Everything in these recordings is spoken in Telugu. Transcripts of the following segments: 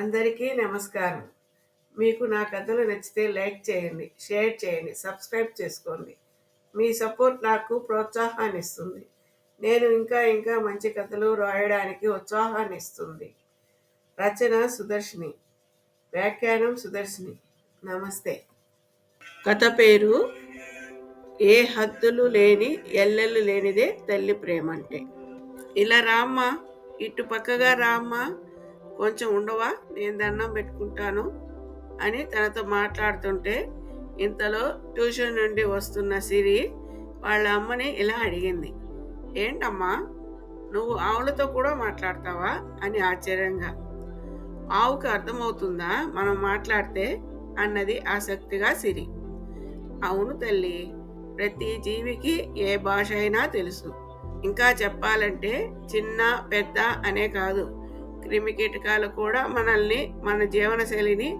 అందరికీ నమస్కారం. మీకు నా కథలు నచ్చితే లైక్ చేయండి షేర్ చేయండి సబ్స్క్రైబ్ చేసుకోండి. మీ సపోర్ట్ నాకు ప్రోత్సాహాన్ని ఇస్తుంది నేను ఇంకా ఇంకా మంచి కథలు రాయడానికి ఉత్సాహాన్ని ఇస్తుంది రచన సుదర్శిని. వ్యాఖ్యానం సుదర్శిని. నమస్తే. కథ పేరు ఏ హద్దులు లేని ఎల్లెలు లేనిదే తల్లి ప్రేమ అంటే. ఇలా రామ్మ ఇటు పక్కగా రామ్మ కొంచెం ఉండవా? నేను దండం పెట్టుకుంటాను అని తనతో మాట్లాడుతుంటే ఇంతలో ట్యూషన్ నుండి వస్తున్న సిరి వాళ్ళ అమ్మని ఇలా అడిగింది. ఏంటమ్మా? నువ్వు ఆవులతో కూడా మాట్లాడతావా? అని ఆశ్చర్యంగా. ఆవుకి అర్థమవుతుందా? మనం మాట్లాడితే? అన్నది ఆసక్తిగా సిరి. అవును తల్లి ప్రతి జీవికి ఏ భాష అయినా తెలుసు. ఇంకా చెప్పాలంటే చిన్న పెద్ద అనే కాదు. క్రిమి కీటకాలు కూడా మనల్ని మన జీవనశైలిని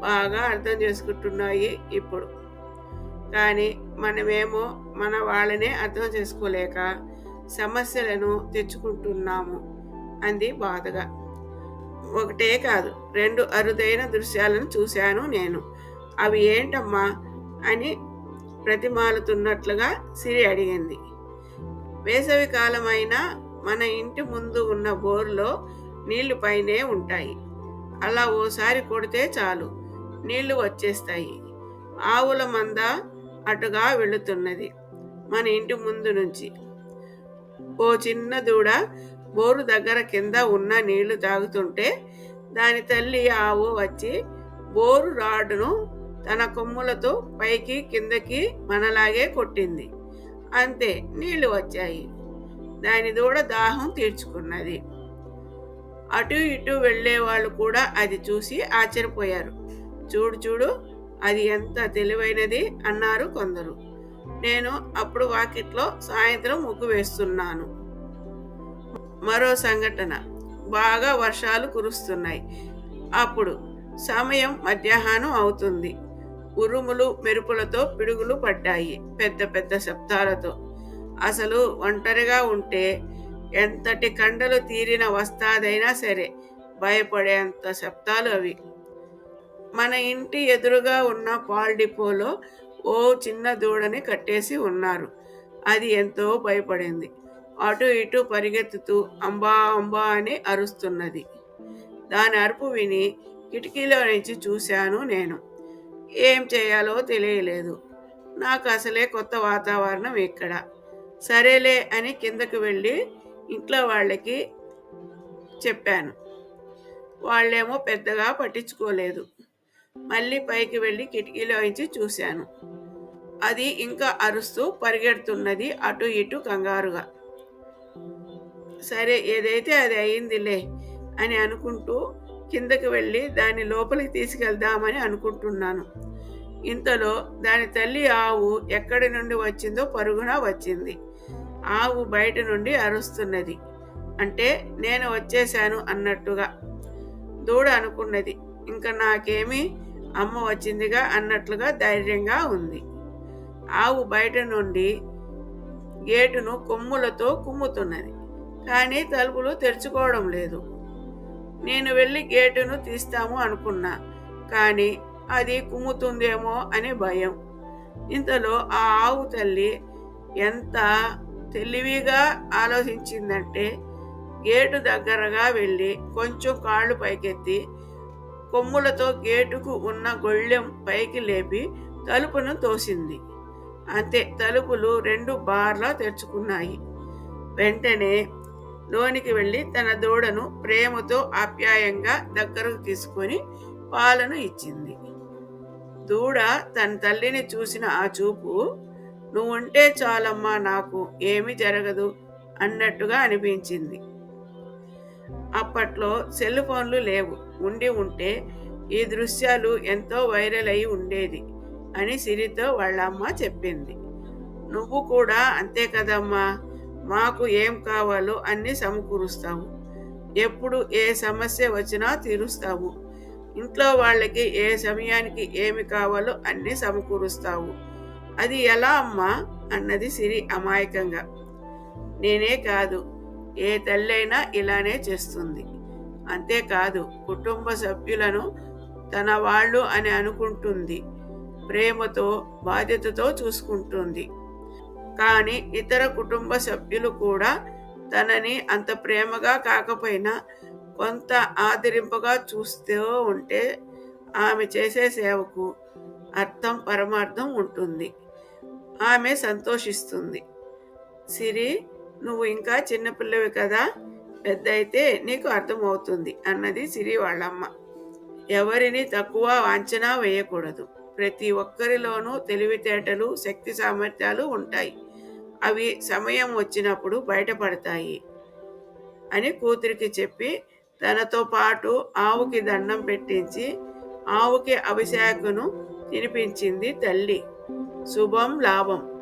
బాగా అర్థం చేసుకుంటున్నాయి ఇప్పుడు. కానీ మనమేమో మన వాళ్ళనే అర్థం చేసుకోలేక సమస్యలను తెచ్చుకుంటున్నాము అంది బాధగా. ఒకటే కాదు రెండు అరుదైన దృశ్యాలను చూశాను నేను. అవి ఏంటమ్మా అని ప్రతిమాలుతున్నట్లుగా సిరి అడిగింది. వేసవి కాలమైనా మన ఇంటి ముందు ఉన్న బోర్లో నీళ్ళు పైనే ఉంటాయి. అలా ఓసారి కొడితే చాలు. నీళ్ళు వచ్చేస్తాయి. ఆవుల మంద అటుగా వెళుతున్నది మన ఇంటి ముందు నుంచి. ఓ చిన్న దూడ బోరు దగ్గర కింద ఉన్న నీళ్ళు తాగుతుంటే దాని తల్లి ఆవు వచ్చి బోరు రాడును తన కొమ్ములతో పైకి కిందకి మనలాగే కొట్టింది. అంతే నీళ్ళు వచ్చాయి. దాని దూడ దాహం తీర్చుకున్నది. అటు ఇటు వెళ్ళే వాళ్ళు కూడా అది చూసి ఆశ్చర్యపోయారు. చూడు చూడు అది ఎంత తెలివైనది అన్నారు కొందరు. నేను అప్పుడు వాకిట్లో సాయంత్రం ముగ్గు వేస్తున్నాను. మరో సంఘటన. బాగా వర్షాలు కురుస్తున్నాయి. అప్పుడు సమయం మధ్యాహ్నం అవుతుంది. ఉరుములు మెరుపులతో పిడుగులు పడ్డాయి. పెద్ద పెద్ద శబ్దాలతో. అసలు ఒంటరిగా ఉంటే ఎంతటి కండలు తీరిన వస్తాదైనా సరే భయపడేంత శబ్దాలు అవి. మన ఇంటి ఎదురుగా ఉన్న పాల్ డిపోలో ఓ చిన్న దూడని కట్టేసి ఉన్నారు. అది ఎంతో భయపడింది. అటు ఇటు పరిగెత్తుతూ అంబా అంబా అని అరుస్తున్నది. దాని అరుపు విని కిటికీలో నుంచి చూశాను నేను. ఏం చేయాలో తెలియలేదు. నాకు అసలే కొత్త వాతావరణం ఇక్కడ. సరేలే అని కిందకు వెళ్ళి ఇంట్లో వాళ్ళకి చెప్పాను. వాళ్ళేమో పెద్దగా పట్టించుకోలేదు. మళ్ళీ పైకి వెళ్ళి కిటికీలోంచి చూశాను. అది ఇంకా అరుస్తూ పరిగెడుతున్నది అటు ఇటు కంగారుగా. సరే ఏదైతే అది అయిందిలే అని అనుకుంటూ కిందకి వెళ్ళి దాన్ని లోపలికి తీసుకెళ్దామని అనుకుంటున్నాను. ఇంతలో దాని తల్లి ఆవు ఎక్కడి నుండి వచ్చిందో పరుగున వచ్చింది. ఆవు బయట నుండి అరుస్తున్నది. అంటే నేను వచ్చేశాను అన్నట్టుగా. దూడ అనుకున్నది. ఇంకా నాకేమి అమ్మ వచ్చిందిగా అన్నట్లుగా ధైర్యంగా ఉంది. ఆవు బయట నుండి గేటును కొమ్ములతో కుమ్ముతున్నది. కానీ తలుపులు తెరుచుకోవడం లేదు. నేను వెళ్ళి గేటును తీస్తాము అనుకున్నా. కానీ అది కుమ్ముతుందేమో అనే భయం. ఇంతలో ఆ ఆవు తల్లి ఎంత తెలివిగా ఆలోచించిందంటే గేటు దగ్గరగా వెళ్ళి కొంచెం కాళ్ళు పైకెత్తి కొమ్ములతో గేటుకు ఉన్న గొళ్ళెం పైకి లేపి తలుపును తోసింది. అంతే తలుపులు రెండు బార్లా తెరుచుకున్నాయి. వెంటనే లోనికి వెళ్ళి తన దూడను ప్రేమతో ఆప్యాయంగా దగ్గరకు తీసుకొని పాలను ఇచ్చింది. దూడ తన తల్లిని చూసిన ఆ చూపు నువ్వు ఉంటే చాలమ్మా నాకు ఏమి జరగదు అన్నట్టుగా అనిపించింది. అప్పట్లో సెల్ ఫోన్లు లేవు. ఉండి ఉంటే ఈ దృశ్యాలు ఎంతో వైరల్ అయి ఉండేది అని సిరితో వాళ్ళమ్మ చెప్పింది. నువ్వు కూడా అంతే కదమ్మా మాకు ఏం కావాలో అన్నీ సమకూరుస్తావు. ఎప్పుడు ఏ సమస్య వచ్చినా తీరుస్తావు. ఇంట్లో వాళ్ళకి ఏ సమయానికి ఏమి కావాలో అన్నీ సమకూరుస్తావు. అది ఎలా అమ్మా? అన్నది సిరి అమాయకంగా. నేనే కాదు ఏ తల్లైనా ఇలానే చేస్తుంది. అంతేకాదు కుటుంబ సభ్యులను తన వాళ్ళు అని అనుకుంటుంది ప్రేమతో బాధ్యతతో చూసుకుంటుంది. కానీ ఇతర కుటుంబ సభ్యులు కూడా తనని అంత ప్రేమగా కాకపోయినా కొంత ఆదరింపుగా చూస్తూ ఉంటే ఆమె చేసే సేవకు అర్థం పరమార్థం ఉంటుంది. ఆమె సంతోషిస్తుంది. సిరి నువ్వు ఇంకా చిన్నపిల్లవి కదా? పెద్ద అయితే నీకు అర్థమవుతుంది అన్నది సిరి వాళ్ళమ్మ. ఎవరిని తక్కువ అంచనా వేయకూడదు. ప్రతి ఒక్కరిలోనూ తెలివితేటలు శక్తి సామర్థ్యాలు ఉంటాయి. అవి సమయం వచ్చినప్పుడు బయటపడతాయి అని కూతురికి చెప్పి తనతో పాటు ఆవుకి దండం పెట్టించి ఆవుకి అభిషేకను తినిపించింది తల్లి. శుభం లాభం.